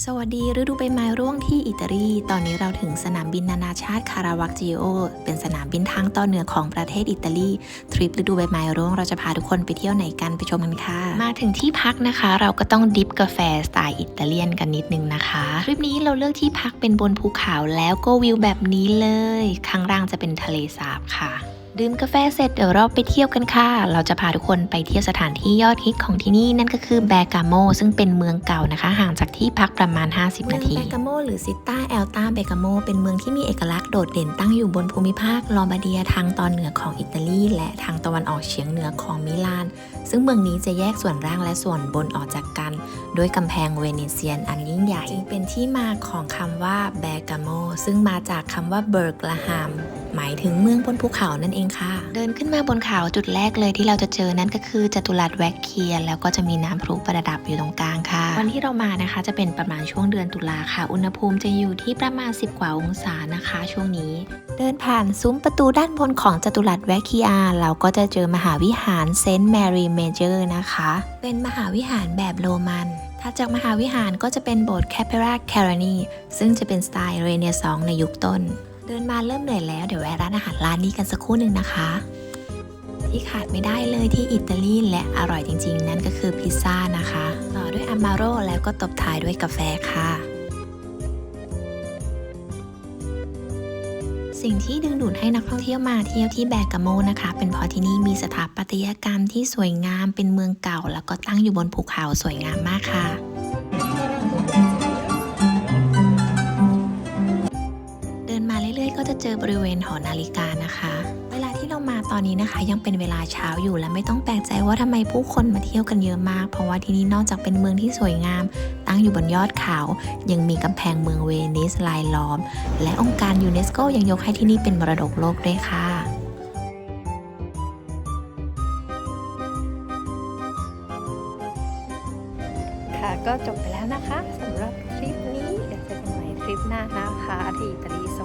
สวัสดีฤดูใบไม้ร่วงที่อิตาลี ตอนนี้เราถึงสนามบินนานาชาติคาราวักจิโอ เป็นสนามบินทางตอนเหนือของประเทศอิตาลี ทริปฤดูใบไม้ร่วงเราจะพาทุกคนไปเที่ยวไหนกันไปชมกันค่ะ มาถึงที่พักนะคะ เราก็ต้องดิฟกาแฟสไตล์อิตาเลียนกันนิดนึงนะคะ ทริปนี้เราเลือกที่พักเป็นบนภูเขาแล้วก็วิวแบบนี้เลย ข้างล่างจะเป็นทะเลสาบค่ะ ดื่มกาแฟเสร็จเดี๋ยวเราไปเที่ยวกันค่ะ เราจะพาทุกคนไปเที่ยวสถานที่ยอดฮิตของที่นี่นั่นก็คือแบกาโม ซึ่งเป็นเมืองเก่านะคะ ห่างจากที่พักประมาณ 50 นาทีเมืองแบกาโม หรือซิต้าแอลตาเบกาโม เป็นเมืองที่มีเอกลักษณ์โดดเด่นตั้งอยู่บนภูมิภาคลอมบาเดียทางตอนเหนือของอิตาลี และทางตะวันออกเฉียงเหนือของมิลาน ซึ่งเมืองนี้จะแยกส่วนล่างและส่วนบนออกจากกัน ด้วยกำแพงเวเนเซียนอันยิ่งใหญ่ จึงเป็นที่มาของคำว่าแบกาโม ซึ่งมาจากคำว่าเบิร์กละฮาม หมายถึงเมืองบนภูเขานั่นเองค่ะ เดินขึ้นมาบนเขาจุดแรกเลยที่เราจะเจอนั่นก็คือจัตุรัสแวกเคียแล้วก็จะมีน้ำพลุประดับอยู่ตรงกลางค่ะ วันที่เรามานะคะ จะเป็นประมาณช่วงเดือนตุลาค่ะ อุณหภูมิจะอยู่ที่ประมาณ 10 กว่าองศานะคะ ช่วงนี้ เดินผ่านซุ้มประตูด้านบนของจัตุรัสแวกเคียเราก็จะเจอมหาวิหารเซนต์แมรี่เมเจอร์นะคะ เป็นมหาวิหารแบบโรมันถัดจากมหาวิหารก็จะเป็นโบสถ์แคปเปราแครานีซึ่งจะเป็นสไตล์เรเนซองส์ในยุคต้น เดินมาเริ่มเหนื่อยแล้วเดี๋ยวแวะร้านอาหารร้านนี้กันสักครู่หนึ่งนะคะ ที่ขาดไม่ได้เลยที่อิตาลีและอร่อยจริง ๆ นั่นก็คือพิซซ่านะคะ ต่อด้วยอามาโรแล้วก็ตบท้ายด้วยกาแฟค่ะสิ่งที่ดึงดูดให้นักท่องเที่ยวมาเที่ยวที่แบกาโมนะคะ เป็นเพราะที่นี่มีสถาปัตยกรรมที่สวยงามเป็นเมืองเก่า แล้วก็ตั้งอยู่บนภูเขาสวยงามมากค่ะ ดินมาเรื่อยๆ ก็จะเจอบริเวณหอนาฬิกานะคะ เวลาที่เรามาตอนนี้นะคะ ยังเป็นเวลาเช้าอยู่และไม่ต้องแปลกใจว่าทำไมผู้คนมาเที่ยวกันเยอะมาก เพราะว่าที่นี่นอกจากเป็นเมืองที่สวยงาม ตั้งอยู่บนยอดเขา ยังมีกำแพงเมืองเวนิสลายล้อม และองค์การยูเนสโกยังยกให้ที่นี่เป็นมรดกโลกด้วยค่ะค่ะก็จบไปแล้วนะคะสำหรับทริปนี้เดี๋ยวเจอกันใหม่ทริปหน้านะคะที่อิตาลีส